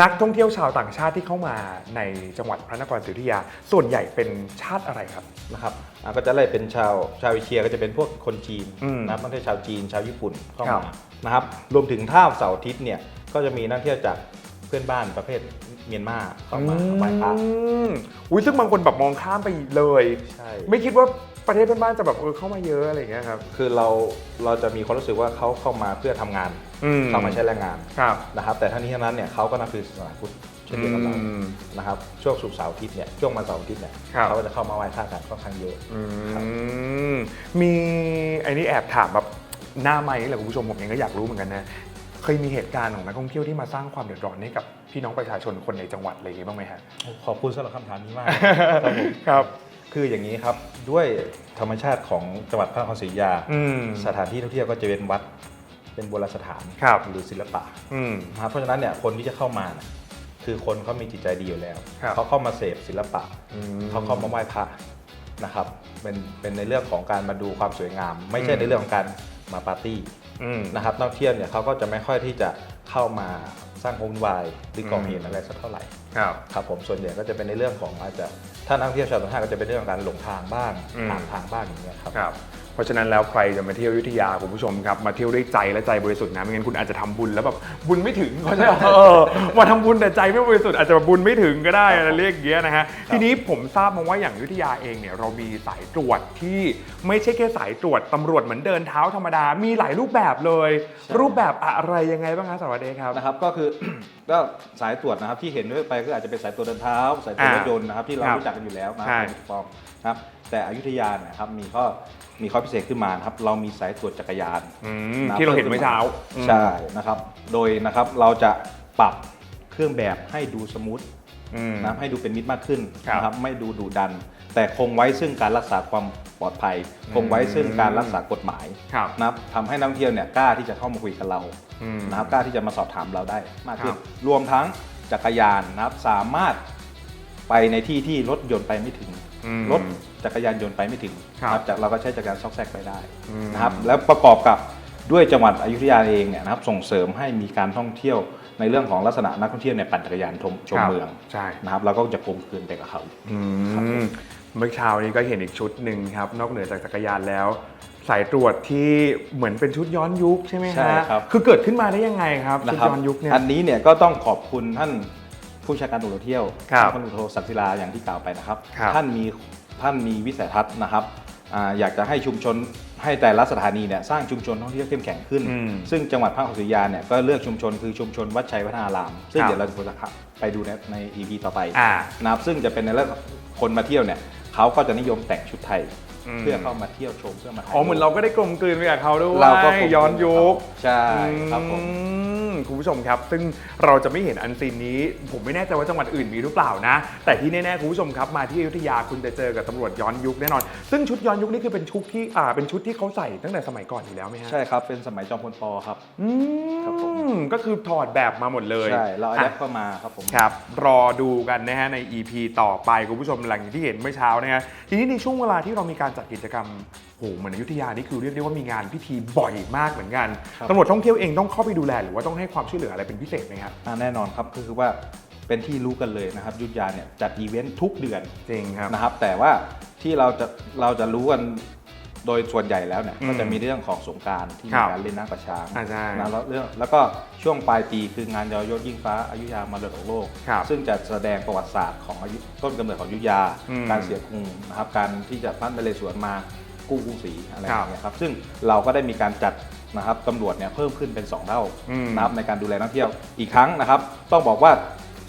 [SPEAKER 5] นักท่องเที่ยวชาวต่างชาติที่เข้ามาในจังหวัดพระนครศรีอยุธยา ส่วนใหญ่เป็นชาติอะไรครับ
[SPEAKER 1] นะครับอ่าก็จะไล่เป็นชาวชาวเอเชียก็จะเป็นพวกคนจีน
[SPEAKER 5] อืม
[SPEAKER 1] นะครับนักท่องเที่ยวชาวจีนชาวญี่ปุ่นเข้า
[SPEAKER 5] ครั
[SPEAKER 1] มา
[SPEAKER 5] บ
[SPEAKER 1] นะครับรวมถึงท่าเสาร์อาทิตย์เนี่ยก็จะมีนักท่องเที่ยวจากเพื่อนบ้านประเภทเมียนมาเข้ามาไหว้พระ
[SPEAKER 5] อืมอุ้ยซึ่งบางคนแบบมองข้ามไปเลย
[SPEAKER 1] ใช่
[SPEAKER 5] ไม่คิดว่า ประเทศเพื่อนบ้านจะแบบเออเข้ามาเยอะอะไรอย่างเงี้ยครับ
[SPEAKER 1] คือเราเราจะมีความรู้สึกว่าเขาเข้ามาเพื่อทำงาน
[SPEAKER 5] อืม
[SPEAKER 1] เข้ามาใช้แรงงาน
[SPEAKER 5] ครับ
[SPEAKER 1] นะครับ แต่ทั้งนี้ทั้งนั้นเนี่ยเขาก็นับถือศาสนาพุทธเช่นเดียวกับเรา
[SPEAKER 5] อืม
[SPEAKER 1] นะครับช่วงสุกร์เสาร์อาทิตย์เนี่ยช่วงวันเสาร์อาทิตย์เนี่ย
[SPEAKER 5] ครับ
[SPEAKER 1] เขาก็จะเข้ามาไหว้พระกันค่อนข้างเยอะ
[SPEAKER 5] อืมมีไอ้นี่แอบถามแบบหน้าไม้แหละคุณผู้ชมผมเองก็อยากรู้เหมือนกันนะ เคยมีเหตุการณ์ของนักท่องเที่ยวที่มาสร้างความเดือดร้อนให้กับพี่น้องประชาชนคนในจังหวัดอะไรอย่างงี้บ้างไหมฮะ
[SPEAKER 1] ขอบคุณสำหรับคำถามนี้มากครับผม
[SPEAKER 5] ครับ
[SPEAKER 1] คืออย่างนี้ครับด้วยธรรมชาติของจังหวัดพระนครศรีอยุธยา
[SPEAKER 5] อืม
[SPEAKER 1] สถานที่ท่องเที่ยวก็จะเป็นวัดเป็นโบราณสถาน
[SPEAKER 5] ครับ
[SPEAKER 1] หรือศิลปะ
[SPEAKER 5] อืม
[SPEAKER 1] นะครับเพราะฉะนั้นเนี่ยคนที่จะเข้ามาเนี่ยคือคนเขามีจิตใจดีอยู่แล้ว
[SPEAKER 5] ครับ
[SPEAKER 1] เขาเข้ามาเสพศิลปะ
[SPEAKER 5] อืม
[SPEAKER 1] เขาเข้ามาไหว้พระนะครับเป็นเป็นในเรื่องของการมาดูความสวยงาม ไม่ใช่
[SPEAKER 5] อืม
[SPEAKER 1] ในเรื่องของการมาปาร์ตี้
[SPEAKER 5] อืม
[SPEAKER 1] นะครับนักท่องเที่ยวเนี่ยเขาก็จะไม่ค่อยที่จะเข้ามาสร้างความวุ่นวายหรือก่อเหตุอะไรสักเท่าไหร่
[SPEAKER 5] ครับ
[SPEAKER 1] ครับผมส่วนใหญ่ก็จะเป็นในเรื่องของอาจจะ ถ้านักท่องเที่ยวชาวต่างชาติก็จะเป็นเรื่องของการหลงทางบ้าง
[SPEAKER 5] อืม
[SPEAKER 1] ถามทางบ้างอย่างเงี้ยครับ
[SPEAKER 5] ครับ เพราะฉะนั้นแล้วใครจะมาเที่ยวอยุธยาคุณผู้ชมครับมาเที่ยวด้วยใจและใจบริสุทธิ์นะไม่งั้นคุณอาจจะทำบุญแล้วแบบบุญไม่ถึงเขาจะเออมาทำบุญแต่ใจไม่บริสุทธิ์อาจจะแบบบุญไม่ถึงก็ได้อะไรเรียกอย่างเงี้ยนะฮะทีนี้ผมทราบมาว่าอย่างอยุธยาเองเนี่ยเรามีสายตรวจที่ไม่ใช่แค่สายตรวจตำรวจเหมือนเดินเท้าธรรมดามีหลายรูปแบบเลย
[SPEAKER 1] ใช่
[SPEAKER 5] รูปแบบอะไรยังไงบ้างคะสารวัตรเดชครับ
[SPEAKER 1] นะครับก็คือ ก็สายตรวจนะครับที่เห็นด้วยไปก็อาจจะเป็นสายตรวจเดินเท้า สายตรวจรถยนต์นะครับที่เรา
[SPEAKER 5] ครับ
[SPEAKER 1] รู้จักกันอยู่แล้วนะ
[SPEAKER 5] ใช่
[SPEAKER 1] เป็นฟอร์มนะครับแต่อยุธยาเนี่ยครับมีข้อ มีข้อพิเศษขึ้นมานะครับเรามีสายตรวจจักรยาน
[SPEAKER 5] อืม
[SPEAKER 1] นะ
[SPEAKER 5] ที่เราเห็นเมื่อเช้า
[SPEAKER 1] ใช่นะครับ โดยนะครับเราจะปรับเครื่องแบบให้ดูสมูท
[SPEAKER 5] อืม
[SPEAKER 1] นะครับให้ดูเป็นมิตรมากขึ้น
[SPEAKER 5] ครับ
[SPEAKER 1] นะครับไม่ดูดุดัน แต่คงไว้ซึ่งการรักษาความปลอดภัย คงไว้ซึ่งการรักษากฎหมาย
[SPEAKER 5] ครับ
[SPEAKER 1] นะครับทำให้นักท่องเที่ยวเนี่ยกล้าที่จะเข้ามาคุยกับเรา
[SPEAKER 5] อืม
[SPEAKER 1] นะครับกล้าที่จะมาสอบถามเราได้มากขึ้
[SPEAKER 5] ครั
[SPEAKER 1] น
[SPEAKER 5] บ
[SPEAKER 1] รวมทั้งจักรยานนะครับสามารถไปในที่ที่รถยนต์ไปไม่ถึง
[SPEAKER 5] อืม
[SPEAKER 1] รถ จักรยานยนต์ไปไม่ถึง
[SPEAKER 5] ครับ
[SPEAKER 1] นะจากเราก็ใช้จักรยานซอกแซกไปได้
[SPEAKER 5] อืม
[SPEAKER 1] นะครับแล้วประกอบกับด้วยจังหวัดอยุธยาเองเนี่ยนะครับส่งเสริมให้มีการท่องเที่ยวในเรื่องของลักษณะนักท่องเที่ยวเนี่ยปั่นจักรยานชมชม
[SPEAKER 5] ครับ
[SPEAKER 1] เมือง
[SPEAKER 5] ใช่
[SPEAKER 1] นะครับเราก็จะกลมกลืนไปกับเขา
[SPEAKER 5] อื
[SPEAKER 1] ครับผม
[SPEAKER 5] มเมื่อเช้านี้ก็เห็นอีกชุดหนึ่งครับ นอกเหนือจากจักรยานแล้ว สายตรวจที่เหมือนเป็นชุดย้อนยุคใช่ไหมฮะ
[SPEAKER 1] ใช่ครับ
[SPEAKER 5] คือเกิดขึ้นมาได้ยังไงครับ
[SPEAKER 1] นะ
[SPEAKER 5] ชุด
[SPEAKER 1] ครับ
[SPEAKER 5] ย้อนยุคเนี่ย
[SPEAKER 1] อันนี้เนี่ยก็ต้องขอบคุณท่านผู้บัญชาการตำรวจเที่ยว
[SPEAKER 5] ครับ
[SPEAKER 1] ท่านพลตำรวจโทศักดิ์ศิลาอย่างที่กล่าวไปนะครับ
[SPEAKER 5] ครับ
[SPEAKER 1] ท่านมี ท่านมีวิสัยทัศน์นะครับอ่าอยากจะให้ชุมชนให้แต่ละสถานีเนี่ยสร้างชุมชนท่องเที่ยวเข้มแข็งขึ้น
[SPEAKER 5] อืม
[SPEAKER 1] ซึ่งจังหวัดพระนครศรีอยุธยาเนี่ยก็เลือกชุมชนคือชุมชนวัดชัยวัฒนาราม ซึ่ง
[SPEAKER 5] ครับ
[SPEAKER 1] เดี๋ยวเราจะไปดูในใน EP ต่อไป
[SPEAKER 5] อ่า
[SPEAKER 1] นะครับซึ่งจะเป็นในเรื่องคนมาเที่ยวเนี่ยเขาก็จะนิยมแต่งชุดไทย
[SPEAKER 5] อืม
[SPEAKER 1] เพื่อเข้ามาเที่ยวชมเพื่อมาถ่าย
[SPEAKER 5] อ๋อเหมือนเราก็ได้กลมกลืนไปกับเขาด้วย
[SPEAKER 1] เราก็คง
[SPEAKER 5] ย้อนยุค
[SPEAKER 1] ใช่ครับผม
[SPEAKER 5] อืม คุณผู้ชมครับ ซึ่งเราจะไม่เห็นอันซีนนี้ ผมไม่แน่ใจว่าจังหวัดอื่นมีหรือเปล่านะ แต่ที่แน่ๆคุณผู้ชมครับมาที่อยุธยาคุณจะเจอกับตำรวจย้อนยุคแน่นอน ซึ่งชุดย้อนยุคนี่คือเป็นชุดที่อ่าเป็นชุดที่เขาใส่ตั้งแต่สมัยก่อนอยู่แล้วไหมฮะ
[SPEAKER 1] ใช่ครับ เป็นสมัยจอมพลปครับ
[SPEAKER 5] อื
[SPEAKER 1] ครับผม
[SPEAKER 5] มก็คือถอดแบบมาหมดเลย
[SPEAKER 1] ใช่เราเอา
[SPEAKER 5] อะ
[SPEAKER 1] แดปเข้ามาครับผม
[SPEAKER 5] ครับ รอดูกันนะฮะใน EP ต่อไปคุณผู้ชมหลังจากที่เห็นเมื่อเช้านะฮะทีนี้ในช่วงเวลาที่เรามีการจัดกิจกรรมโหเหมือนอยุธยานี่คือเรียกได้ว่ามีงานพิธีบ่อยมากเหมือนกัน
[SPEAKER 1] ครับ
[SPEAKER 5] ตำรวจท่องเที่ยวเองต้องเข้าไปดูแลหรือว่าต้องให้ความช่วยเหลืออะไรเป็นพิเศษไหมครับ
[SPEAKER 1] อ่าแน่นอนครับก็คือว่าเป็นที่รู้กันเลยนะครับยุทธยาเนี่ยจัดอีเวนต์ทุกเดือน
[SPEAKER 5] จริงครับ
[SPEAKER 1] นะครับแต่ว่าที่เราจะเราจะรู้กันโดยส่วนใหญ่แล้วเนี่ย
[SPEAKER 5] อืม
[SPEAKER 1] ก็จะมีเรื่องของสงกรารที่
[SPEAKER 5] ครั
[SPEAKER 1] มี
[SPEAKER 5] บ
[SPEAKER 1] การเล่นน้ำประชาง
[SPEAKER 5] อ่าใช่
[SPEAKER 1] นะแล้วเรื่องแล้วก็ช่วงปลายปีคืองานยอยศยิ่งฟ้าอายุยามาเรดกโลก
[SPEAKER 5] ครับ
[SPEAKER 1] ซึ่งจะแสดงประวัติศาสตร์ของอายุต้นกำเนิดของอยุธยา
[SPEAKER 5] อืม
[SPEAKER 1] การเสียกรุงนะครับการที่จะพันไปเลยสวนมา กู้กรุงศรีอะไรอ
[SPEAKER 5] ครับ
[SPEAKER 1] ย่างเงี้ยครับซึ่งเราก็ได้มีการจัดนะครับตำรวจเนี่ยเพิ่มขึ้นเป็น 2 เท่า
[SPEAKER 5] อืม
[SPEAKER 1] นะครับในการดูแลนักท่องเที่ยวอีกครั้งนะครับ ต้องบอกว่า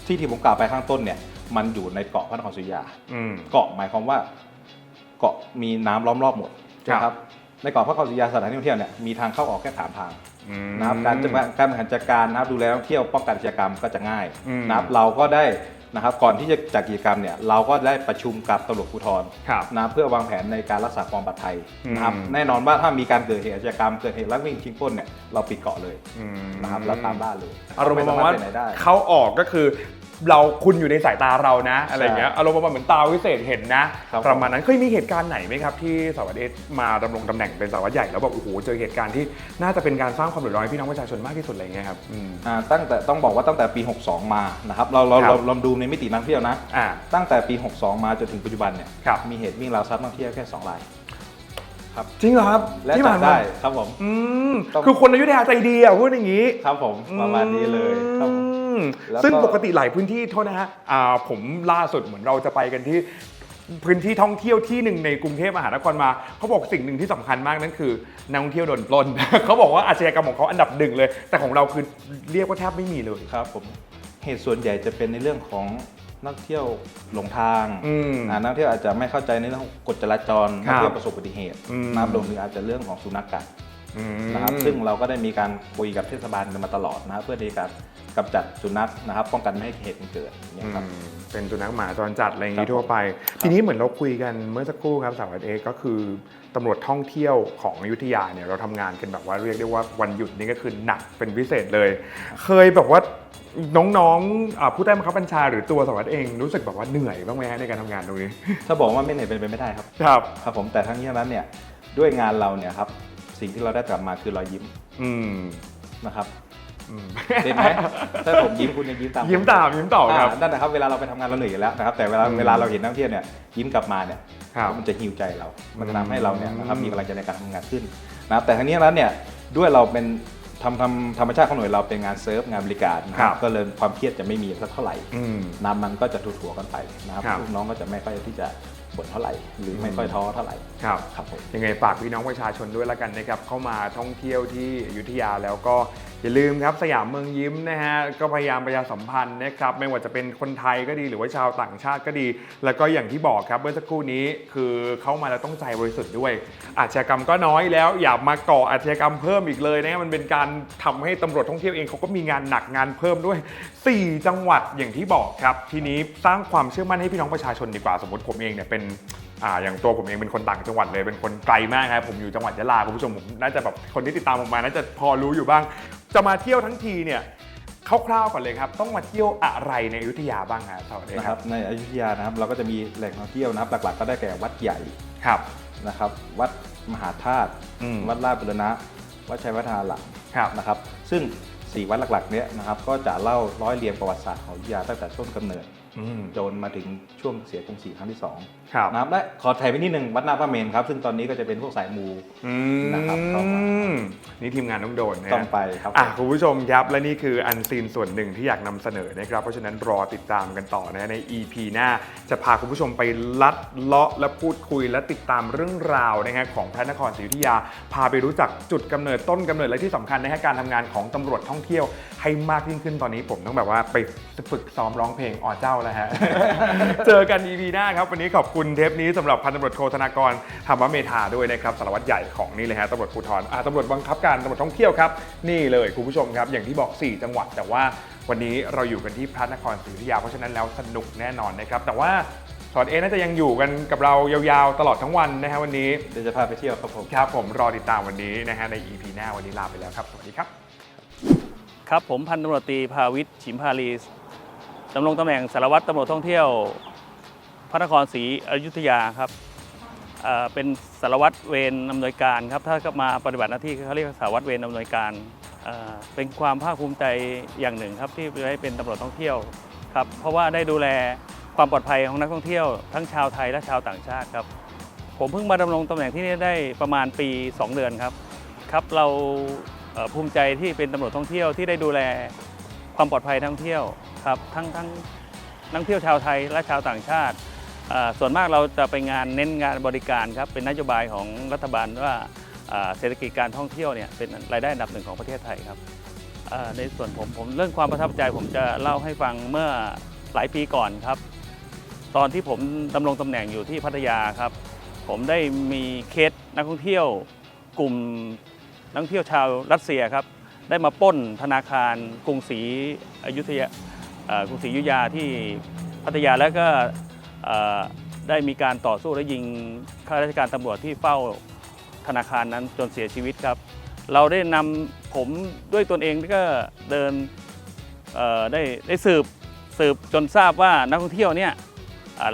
[SPEAKER 1] ที่ที่ผมกล่าวไปข้างต้นเนี่ยมันอยู่ในเกาะพระนครศรีอยุธยา
[SPEAKER 5] อืม
[SPEAKER 1] เกาะหมายความว่าเกาะมีน้ำล้อมรอบหมด
[SPEAKER 5] ครับ
[SPEAKER 1] นะครับในเกาะพระนครศรีอยุธยาสถานที่ท่องเที่ยวเนี่ยมีทางเข้าออกแค่สามทาง
[SPEAKER 5] อืม
[SPEAKER 1] นะครับการจัดการบริหารจัดการนะครับดูแลนักท่องเที่ยวป้องกันอาชญากรรมก็จะง่าย
[SPEAKER 5] อืม
[SPEAKER 1] นะครับเราก็ได้ นะครับก่อนที่จะจัดกิจกรรมเนี่ยเราก็ได้ประชุมกับตำรวจภูธร
[SPEAKER 5] ครับ
[SPEAKER 1] นะเพื่อวางแผนในการรักษาความปลอดภัยนะครับ
[SPEAKER 5] อืม
[SPEAKER 1] แน่นอนว่าถ้ามีการเกิดเหตุอาชญากรรมเกิดเหตุลักวิ่งชิงปล้นเนี่ยเราปิดเกาะเลย
[SPEAKER 5] อืม
[SPEAKER 1] นะครับแล้วตามล่าเลย
[SPEAKER 5] อารมณ์ประมาณว่า
[SPEAKER 1] ไสถไปไหนได้
[SPEAKER 5] เขาออกก็คือ เราคุณอยู่ในสายตาเรานะ อะไรอย่างเงี้ยอารมณ์ประมาณเหมือนตาวิเศษเห็นนะ
[SPEAKER 1] ครับ
[SPEAKER 5] ประมาณนั้นเคยมีเหตุการณ์ไหนไหมครับ ที่สารวัตรเอสมาดำรงตำแหน่งเป็นสารวัตรใหญ่แล้วแบบโอ้โหเจอเหตุการณ์ที่น่าจะเป็นการสร้างความเดือดร้อนให้พี่น้องประชาชนมากที่สุดอะไรอย่างเงี้ยครับอืม
[SPEAKER 1] อ่าตั้งแต่ต้องบอกว่าตั้งแต่ปี 62 มานะครับเราเรา
[SPEAKER 5] ครับ
[SPEAKER 1] เราเราดูในมิตินักท่องเที่ยวนะ
[SPEAKER 5] อ่า
[SPEAKER 1] ตั้งแต่ปี 62 มาจนถึงปัจจุบันเนี่ย
[SPEAKER 5] ครับ
[SPEAKER 1] มีเหตุวิ่งราวทรัพย์นักท่องเที่ยวแค่2ราย
[SPEAKER 5] จริงเหรอครับ
[SPEAKER 1] และ
[SPEAKER 5] ที่
[SPEAKER 1] จั
[SPEAKER 5] ผ่า
[SPEAKER 1] บ
[SPEAKER 5] นมา
[SPEAKER 1] ได้ครับผม
[SPEAKER 5] อืม
[SPEAKER 1] ต้อง
[SPEAKER 5] คือคนอยุธยาใจดีอะพูดอย่างนี้
[SPEAKER 1] ครับผมประมาณนี้เลยครับผม
[SPEAKER 5] อื ม
[SPEAKER 1] แล้วก็
[SPEAKER 5] ซึ่งปกติหลายพื้นที่โทษนะฮะอ่าผมล่าสุดเหมือนเราจะไปกันที่ พื้นที่ท่องเที่ยวที่หนึ่งในกรุงเทพมหานครมา เขาบอกสิ่งหนึ่งที่สำคัญมากนั่นคือนักท่องเที่ยวโดนปล้น เขาบอกว่าอาชญากรรมของเขาอันดับหนึ่งเลย แต่ของเราคือเรียกว่าแทบไม่มีเลย
[SPEAKER 1] ครับผมเหตุส่วนใหญ่จะเป็นในเรื่องของนักเที่ยวหลงทาง
[SPEAKER 5] อืม
[SPEAKER 1] อ่านักเที่ยวอาจจะไม่เข้าใจในเรื่องของกฎจราจร
[SPEAKER 5] ครับ
[SPEAKER 1] นักเที่ยวประสบอุบัติเหตุ
[SPEAKER 5] อืม
[SPEAKER 1] นะครับรวมถึงอาจจะเรื่องของสุนัขกัด
[SPEAKER 5] อืม
[SPEAKER 1] นะครับซึ่งเราก็ได้มีการคุยกับเทศบาลกันมาตลอดนะครับเพื่อที่การกำจัดสุนัขนะครับป้องกันไม่ให้เหตุมันเกิดอย่างเงี้ยครับ
[SPEAKER 5] อืมเป็นสุนัขหมาจรจัดอะไรอย่าง
[SPEAKER 1] ครั
[SPEAKER 5] นี้
[SPEAKER 1] บ
[SPEAKER 5] ทั่วไป ทีนี้เหมือนเราคุยกันเมื่อสักครู่ครับสาวเอกก็คือตำรวจท่องเที่ยวของอยุธยาเนี่ยเราทำงานกันแบบว่าเรียกได้ว่าวันหยุดนี่ก็คือหนักเป็นพิเศษเลย เคยแบบว่าน้องๆอ่าผู้ใต้บังคับบัญชาหรือตัวสารวัตรเองรู้สึกแบบว่าเหนื่อยบ้างไหมฮะในการทำงานตรงนี้
[SPEAKER 1] ถ้าบอกว่าไม่เหนื่อยเป็นไปไม่ได้ครับ
[SPEAKER 5] ครับ
[SPEAKER 1] ครับผมแต่ทั้งนี้ทั้งนั้นเนี่ยด้วยงานเราเนี่ยครับ สิ่งที่เราได้กลับมาคือรอยยิ้ม
[SPEAKER 5] อืม
[SPEAKER 1] นะครับ
[SPEAKER 5] อืม
[SPEAKER 1] เห็นไหมถ้าผมยิ้มคุณยังยิ้มตามผ
[SPEAKER 5] ยิ้มตามยิ้มต่อครับา
[SPEAKER 1] นั่นนะครับเวลาเราไปทำงานเราเหนื่อยอยู่แล้วนะครับแต่เวลา
[SPEAKER 5] อืม
[SPEAKER 1] เวลาเราเห็นนักท่องเที่ยวเนี่ยยิ้มกลับมาเนี่ย
[SPEAKER 5] ครับ
[SPEAKER 1] มันจะฮิวใจเรา มันจะทำให้เราเนี่ยนะครับ
[SPEAKER 5] อืม
[SPEAKER 1] มีกำลังใจในการทำงานขึ้นนะครับแต่ทั้งนี้ทั้งนั้นเนี่ยด้วยเราเป็นทำทำธรรมชาติของหน่วยเราเป็นงานเซิร์ฟงานบริการนะค
[SPEAKER 5] ครั
[SPEAKER 1] รับบก็เลยความเครียดจะไม่มีสักเท่าไหร่
[SPEAKER 5] อืม
[SPEAKER 1] น้ำมันก็จะถั่วๆกันไปนะครับ
[SPEAKER 5] ครับ
[SPEAKER 1] ลูกน้องก็จะไม่ค่อยที่จะ บ่นเท่าไหร่ หรือไม่ค่อยท้อเท่าไหร่
[SPEAKER 5] ครับ
[SPEAKER 1] ครับผม
[SPEAKER 5] ยังไงฝากพี่น้องประชาชนด้วยละกันนะครับเข้ามาท่องเที่ยวที่อยุธยาแล้วก็ อย่าลืมครับสยามเมืองยิ้มนะฮะก็พยายามประชาสัมพันธ์นะครับไม่ว่าจะเป็นคนไทยก็ดีหรือว่าชาวต่างชาติก็ดี แล้วก็อย่างที่บอกครับเมื่อสักครู่นี้คือเข้ามาแล้วต้องใจบริสุทธิ์ด้วย อาชญากรรมก็น้อยแล้วอย่ามาก่ออาชญากรรมเพิ่มอีกเลยนะมันเป็นการทำให้ตำรวจท่องเที่ยวเองเขาก็มีงานหนักงานเพิ่มด้วย 4 จังหวัดอย่างที่บอกครับทีนี้สร้างความเชื่อมั่นให้พี่น้องประชาชนดีกว่าสมมติผมเองเนี่ยเป็นอ่าอย่างตัวผมเองเป็นคนต่างจังหวัดเลยเป็นคนไกลมากครับผมอยู่จังหวัดยะลาคุณผู้ชมผมน่าจะแบบคนที่ติดตามผมมาน่าจะพอรู้อยู่บ้าง จะมาเที่ยวทั้งทีเนี่ยคร่าวๆก่อนเลยครับ ต้องมาเที่ยวอะไรในอยุธยาบ้างครับสวัสดี
[SPEAKER 1] นะ
[SPEAKER 5] ค
[SPEAKER 1] ค
[SPEAKER 5] รั
[SPEAKER 1] รับ บในอยุธยานะครับเราก็จะมีแหล่งท่องเที่ยวนะครับ หลักๆ ก็ได้แก่วัดใหญ่
[SPEAKER 5] ครับ
[SPEAKER 1] นะครับ วัดมหาธาตุ
[SPEAKER 5] อืม
[SPEAKER 1] วัดราชบุรณะ วัดชัยวัฒนาราม
[SPEAKER 5] ครับ
[SPEAKER 1] นะครับ ซึ่ง4วัดหลักๆเนี้ยนะครับก็จะเล่าร้อยเรียงประวัติศาสตร์ของอยุธยาตั้งแต่ต้นกำเนิด
[SPEAKER 5] อืม
[SPEAKER 1] จนมาถึงช่วงเสียกรุงศรีครั้งที่สอง
[SPEAKER 5] ครับ
[SPEAKER 1] นะครับและขอถ่ายไปนิดนึงวัดหน้าพระเมนครับ ซึ่งตอนนี้ก็จะเป็นพวกสายมู
[SPEAKER 5] อื
[SPEAKER 1] นะครับเข้ามา
[SPEAKER 5] มนี่ทีมงานต้องโดนนะ
[SPEAKER 1] ต้องไปครับ
[SPEAKER 5] อะคุณผู้ชมครับและนี่คืออันซีนส่วนหนึ่งที่อยากนำเสนอนะครับ เพราะฉะนั้นรอติดตามกันต่อนะใน EP หน้าจะพาคุณผู้ชมไปลัดเลาะและพูดคุยและติดตามเรื่องราวนะฮะของพระนครศรีอยุธยา พาไปรู้จักจุดกำเนิดต้นกำเนิดและที่สำคัญนะฮะการทำงานของตำรวจท่องเที่ยวให้มากยิ่งขึ้นตอนนี้ผมต้องแบบว่าไปฝึกซ้อมร้องเพลงอ๋อเจ้าแล้วฮะ เจอกัน EP หน้าครับ วันนี้ขอบคุณเทปนี้สำหรับพันตำรวจโทธนากรธรรมเมธาด้วยนะครับสารวัตรใหญ่ของนี่เลยฮะตำรวจภูธรอ่าตำรวจบังคับการตำรวจท่องเที่ยวครับ นี่เลยคุณผู้ชมครับ อย่างที่บอก 4 จังหวัด แต่ว่าวันนี้เราอยู่กันที่พระนครศรีอยุธยาเพราะฉะนั้นแล้วสนุกแน่นอนนะครับแต่ว่าสอนเอน่าจะยังอยู่กันกับเรายาวๆตลอดทั้งวันนะฮะวันนี้
[SPEAKER 1] เดี๋ยวจะพาไปเที่ยวครับผม
[SPEAKER 5] ครับผมรอติดตามวันนี้นะฮะใน EP หน้าวันนี้ลาไปแล้วครับสวัสดีครับ
[SPEAKER 6] ครับผมพันตำรวจตรีภาวิทย์ฉิมพาลี ดำรงตำแหน่งสารวัตรตำรวจท่องเที่ยวพระนครศรีอยุธยาครับเเป็นสารวัตรเวรอำนวยการครับถ้ามาปฏิบัติหน้าที่เขาเรียกสารวัตรเวรอำนวยการเเป็นความภาคภูมิใจอย่างหนึ่งครับที่ได้เป็นตำรวจท่องเที่ยวครับเพราะว่าได้ดูแลความปลอดภัยของนักท่องเที่ยว ทั้งชาวไทยและชาวต่างชาติครับผมเพิ่งมาดำรงตำแหน่งที่นี่ได้ประมาณปี 2 เดือนครับครับเราภูมิใจที่เป็นตำรวจท่องเที่ยวที่ได้ดูแล ความปลอดภัยท่องเที่ยวครับทั้งทั้งนักท่องเที่ยวชาวไทยและชาวต่างชาติ ส่วนมากเราจะไปงานเน้นงานบริการครับเป็นนโยบายของรัฐบาลว่าเศรษฐกิจการท่องเที่ยวเนี่ยเป็นรายได้อันดับหนึ่งของประเทศไทยครับในส่วนผมผมเรื่องความประทับใจผมจะเล่าให้ฟังเมื่อหลายปีก่อนครับ ตอนที่ผมดำรงตำแหน่งอยู่ที่พัทยาครับ ผมได้มีเคสนักท่องเที่ยวกลุ่มนักท่องเที่ยวชาวรัสเซียครับ ได้มาปล้นธนาคารกรุงศรีอยุธยากรุงศรีอยุธยาที่พัทยาแล้วก็ได้มีการต่อสู้และยิงข้าราชการตำรวจที่เฝ้าธนาคารนั้นจนเสียชีวิตครับ เราได้นำผมด้วยตนเองก็เดินได้ได้สืบสืบจนทราบว่านักท่องเที่ยวเนี่ย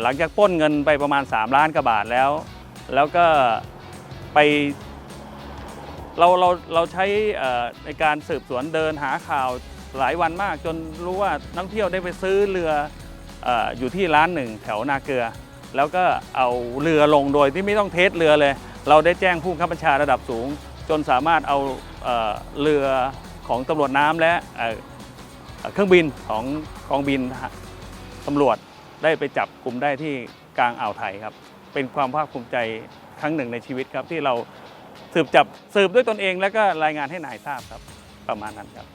[SPEAKER 6] หลังจากปล้นเงินไปประมาณ 3 ล้านกว่าบาทแล้ว แล้วก็ไป เราเราเราใช้ในการสืบสวนเดินหาข่าวหลายวันมาก จนรู้ว่านักท่องเที่ยวได้ไปซื้อเรืออยู่ที่ร้านหนึ่งแถวนาเกลือ แล้วก็เอาเรือลงโดยที่ไม่ต้องเทสเรือเลย เราได้แจ้งผู้บับบัญชาระดับสูง จนสามารถเอาเอ่อเรือของตำรวจน้ำและเเครื่องบินของกองบินตำรวจได้ไปจับกลุ่มได้ที่กลางอ่าวไทยครับ เป็นความภาคภูมิใจครั้งหนึ่งในชีวิตครับที่เรา สืบจับสืบด้วยตนเอง แล้วก็รายงานให้นายทราบครับ ประมาณนั้นครับ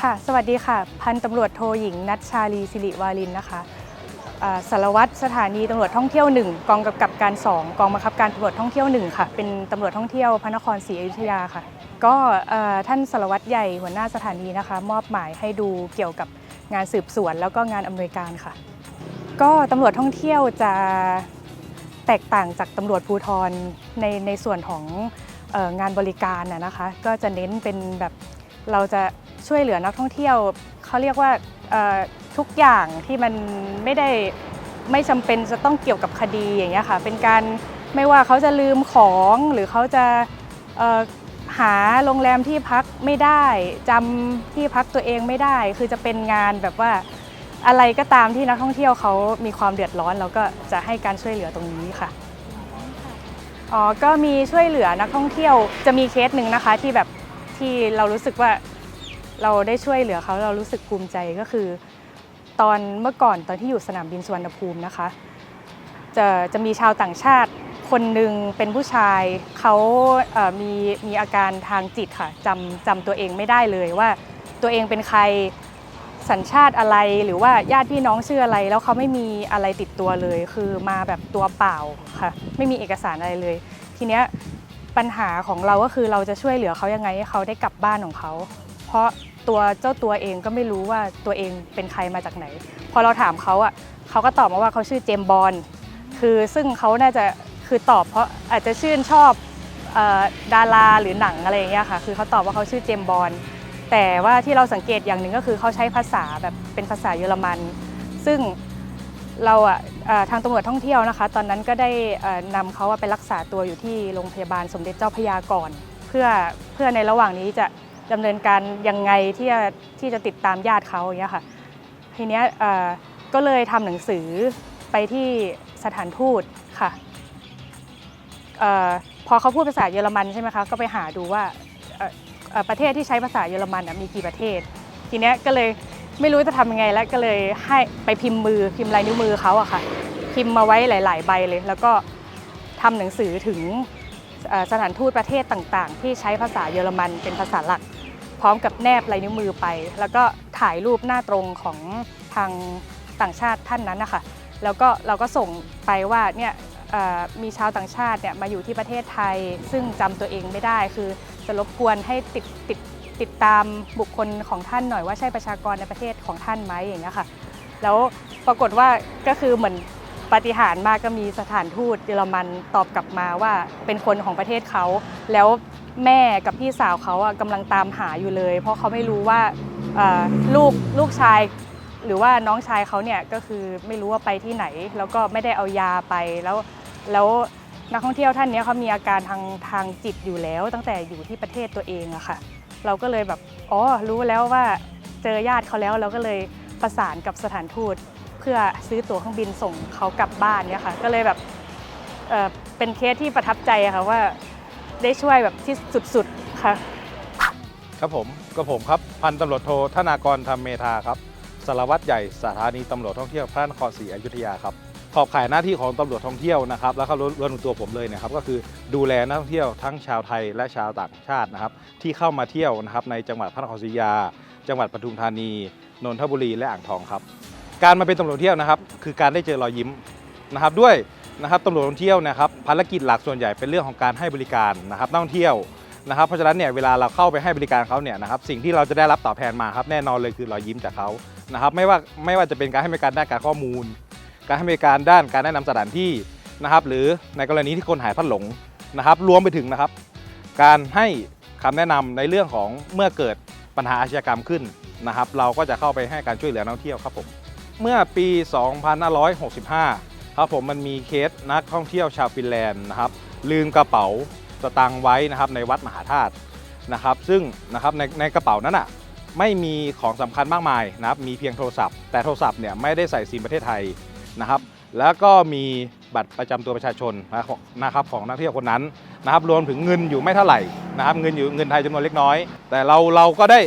[SPEAKER 7] ค่ะ สวัสดีค่ะ พันตำรวจโทหญิง นัชชาลีสิริวาลินนะคะสารวัตรสถานีตำรวจท่องเที่ยว 1 กองกำกับการ 2 กองบังคับการตำรวจท่องเที่ยว 1 ค่ะ เป็นตำรวจท่องเที่ยวพระนครศรีอยุธยาค่ะ ก็ท่านสารวัตรใหญ่หัวหน้าสถานีนะคะ มอบหมายให้ดูเกี่ยวกับงานสืบสวน แล้วก็งานอำนวยการค่ะ ก็ตำรวจท่องเที่ยวจะแตกต่างจากตำรวจภูธรในในส่วนของอองานบริการนะคะ ก็จะเน้นเป็นแบบเราจะช่วยเหลือนักท่องเที่ยวเขาเรียกว่าทุกอย่างที่มันไม่ได้ไม่จำเป็นจะต้องเกี่ยวกับคดีอย่างเงี้ยค่ะ เป็นการไม่ว่าเขาจะลืมของหรือเขาจะ หาโรงแรมที่พักไม่ได้จำที่พักตัวเองไม่ได้ คือจะเป็นงานแบบว่าอะไรก็ตามที่นักท่องเที่ยวเขามีความเดือดร้อนเราก็จะให้การช่วยเหลือตรงนี้ค่ะอ๋อก็มีช่วยเหลือนักท่องเที่ยวจะมีเคสหนึ่งนะคะที่แบบที่เรารู้สึกว่าเราได้ช่วยเหลือเขาเรารู้สึกภูมิใจก็คือ ตอนเมื่อก่อนตอนที่อยู่สนามบินสุวรรณภูมินะคะ จะจะมีชาวต่างชาติ คนหนึ่งเป็นผู้ชายเขาเมีมีอาการทางจิตค่ะจำจำตัวเองไม่ได้เลยว่าตัวเองเป็นใครสัญชาติอะไรหรือว่าญาติพี่น้องชื่ออะไร แล้วเขาไม่มีอะไรติดตัวเลย คือมาแบบตัวเปล่าค่ะ ไม่มีเอกสารอะไรเลย ทีเนี้ยปัญหาของเราก็คือเราจะช่วยเหลือเขายังไงให้เขาได้กลับบ้านของเขา เพราะตัวเจ้าตัวเองก็ไม่รู้ว่าตัวเองเป็นใครมาจากไหน พอเราถามเขาอะเขาก็ตอบมาว่าเขาชื่อเจมบอลคือซึ่งเขาน่าจะ คือตอบเพราะอาจจะชื่นชอบออดาราหรือหนังอะไรอย่างเงี้ยค่ะ คือเขาตอบว่าเขาชื่อเจมบอลแต่ว่าที่เราสังเกตอย่างหนึ่งก็คือเขาใช้ภาษาแบบเป็นภาษาเยอรมัน ซึ่งเราอะทางตำรวจท่องเที่ยวนะคะ ตอนนั้นก็ได้นำเขาอะไปรักษาตัวอยู่ที่โรงพยาบาลสมเด็จเจ้าพยาก่อน เพื่อเพื่อในระหว่างนี้จะดำเนินการยังไงที่จะที่จะติดตามญาติเขาอย่างเงี้ยค่ะทีเนี้ยก็เลยทำหนังสือไปที่สถานทูตค่ะ พอเขาพูดภาษาเยอรมันใช่ไหมคะก็ไปหาดูว่าประเทศที่ใช้ภาษาเยอรมันมีกี่ประเทศ ทีเนี้ยก็เลยไม่รู้จะทำยังไงแล้วก็เลยให้ไปพิมพ์มือพิมพ์ลายนิ้วมือเขาอะค่ะ พิมพ์มาไว้หลาย ๆ ใบเลย แล้วก็ทำหนังสือถึงสถานทูตประเทศต่างๆ ที่ใช้ภาษาเยอรมันเป็นภาษาหลัก พร้อมกับแนบลายนิ้วมือไป แล้วก็ถ่ายรูปหน้าตรงของทางต่างชาติท่านนั้นนะคะแล้วก็เราก็ส่งไปว่าเนี่ย มีชาวต่างชาติเนี่ยมาอยู่ที่ประเทศไทย ซึ่งจำตัวเองไม่ได้ คือจะรบกวนให้ติดติดติดตามบุคคลของท่านหน่อยว่าใช่ประชากรในประเทศของท่านไหมอย่างเงี้ยค่ะ แล้วปรากฏว่าก็คือเหมือนปฏิหารมากก็มีสถานทูตเยอรมันตอบกลับมาว่าเป็นคนของประเทศเขา แล้วแม่กับพี่สาวเขาอะกำลังตามหาอยู่เลย เพราะเขาไม่รู้ว่าลูกลูกชาย หรือว่าน้องชายเขาเนี่ยก็คือไม่รู้ว่าไปที่ไหน แล้วก็ไม่ได้เอายาไปแล้ว แล้วนักท่องเที่ยวท่านนี้เขามีอาการทางทางจิตอยู่แล้ว ตั้งแต่อยู่ที่ประเทศตัวเองอะค่ะ เราก็เลยแบบอ๋อรู้แล้วว่าเจอญาติเขาแล้วเราก็เลยประสานกับสถานทูตเพื่อซื้อตั๋วเครื่องบินส่งเขากลับบ้านเนี่ยค่ะ ก็เลยแบบเเป็นเคสที่ประทับใจค่ะว่าได้ช่วยแบบที่สุดๆค่ะ
[SPEAKER 1] ครับผมก็ผมครับพันตำรวจโทธนากรธรรมเมธาครับสารวัตรใหญ่สถานีตำรวจท่องเที่ยวพระนครศรีอยุธยาครับ ขอบข่ายหน้าที่ของตำรวจท่องเที่ยวนะครับแล้วก็รวมถึงตัวผมเลยเนะครับก็คือดูแลนักท่องเที่ยวทั้งชาวไทยและชาวต่างชาตินะครับที่เข้ามาเที่ยวนะครับในจังหวัดพระนครศรีอยุธยา จังหวัดปทุมธานี นนทบุรีและอ่างทองครับ การมาเป็นตำรวจเที่ยวนะครับ คือการได้เจอรอยยิ้มนะครับด้วยนะครับตำรวจท่องเที่ยวนะครับภารกิจหลักส่วนใหญ่เป็นเรื่องของการให้บริการนะครับนักท่องเที่ยวนะครับเพราะฉะนั้นเนี่ยเวลาเราเข้าไปให้บริการเขาเนี่ยนะครับสิ่งที่เราจะได้รับตอบแทนมาครับแน่นอนเลยคือรอยยิ้มจากเขานะครับไม่ว่าไม่ว่าจะเป็นการให้บริการด้านการข้อมูล การให้บริการด้านการแนะนำสถานที่นะครับ หรือในกรณีที่คนหายพัดหลงนะครับ รวมไปถึงนะครับ การให้คำแนะนำในเรื่องของเมื่อเกิดปัญหาอาชญากรรมขึ้นนะครับ เราก็จะเข้าไปให้การช่วยเหลือนักท่องเที่ยวครับผมเมื่อปี 2565 ครับผมมันมีเคสนักท่องเที่ยวชาวฟินแลนด์นะครับลืมกระเป๋าสตางค์ไว้นะครับในวัดมหาธาตุนะครับ ซึ่งนะครับในในกระเป๋านั้นอะไม่มีของสำคัญมากมายนะครับมีเพียงโทรศัพท์ แต่โทรศัพท์เนี่ยไม่ได้ใส่ซิมประเทศไทย นะครับ แล้วก็มีบัตรประจำตัวประชาชนนะครับของนักท่องเที่ยวคนนั้นนะครับ รวมถึงเงินอยู่ไม่เท่าไหร่นะครับ เงินอยู่เงินไทยจำนวนเล็กน้อย แต่เราเราก็ได้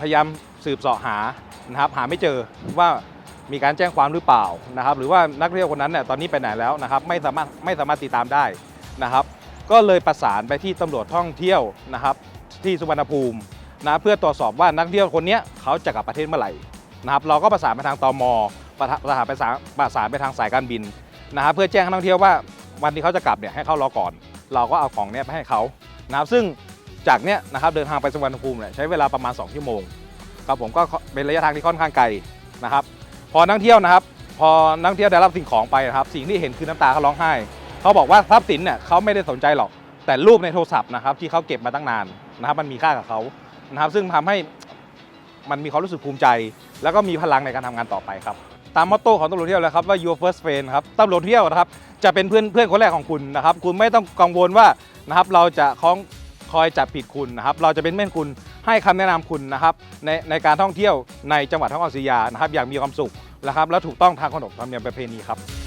[SPEAKER 1] พยายามสืบเสาะหานะครับ หาไม่เจอว่ามีการแจ้งความหรือเปล่านะครับ หรือว่านักท่องเที่ยวคนนั้นเนี่ยตอนนี้ไปไหนแล้วนะครับ ไม่สามารถไม่สามารถติดตามได้นะครับ ก็เลยประสานไปที่ตำรวจท่องเที่ยวนะครับ ที่สุวรรณภูมินะเพื่อตรวจสอบว่านักท่องเที่ยวคนนี้เขาจะกลับประเทศเมื่อไหร่นะครับ เราก็ประสานไปทางตม ประสานไปสานประสานไปทางสายการบินนะครับเพื่อแจ้งให้นักท่องเที่ยวว่าวันที่เขาจะกลับเนี่ยให้เขารอก่อน เราก็เอาของเนี้ยไปให้เขานะครับซึ่งจากเนี้ยนะครับเดินทางไปสุวรรณภูมิเนี่ยใช้เวลาประมาณ 2 ชั่วโมงครับผมก็เป็นระยะทางที่ค่อนข้างไกลนะครับพอนักท่องเที่ยวนะครับ พอนักท่องเที่ยวได้รับสิ่งของไปนะครับ สิ่งที่เห็นคือน้ำตาเขาร้องไห้ เขาบอกว่าทรัพย์สินเนี่ยเขาไม่ได้สนใจหรอก แต่รูปในโทรศัพท์นะครับที่เขาเก็บมาตั้งนานนะครับมันมีค่ากับเขานะครับซึ่งทำให้มันมีความรู้สึกภูมิใจ แล้วก็มีพลังในการทำงานต่อไปครับ ตามมอตโต้ของตำรวจเที่ยวแลยครับว่า your first friend ครับตำรวจเที่ยวนะครับจะเป็นเพื่อนเพื่อนคนแรกของคุณนะครับคุณไม่ต้องกังวลว่านะครับเราจะคล้องคอยจับผิดคุณนะครับเราจะเป็นเพื่อนคุณให้คำแนะนำคุณนะครับในในการท่องเที่ยวในจังหวัดท่องออยุธยานะครับอย่างมีความสุขนะครับและถูกต้องทางขนบธรรมเนียมประเพณีครับ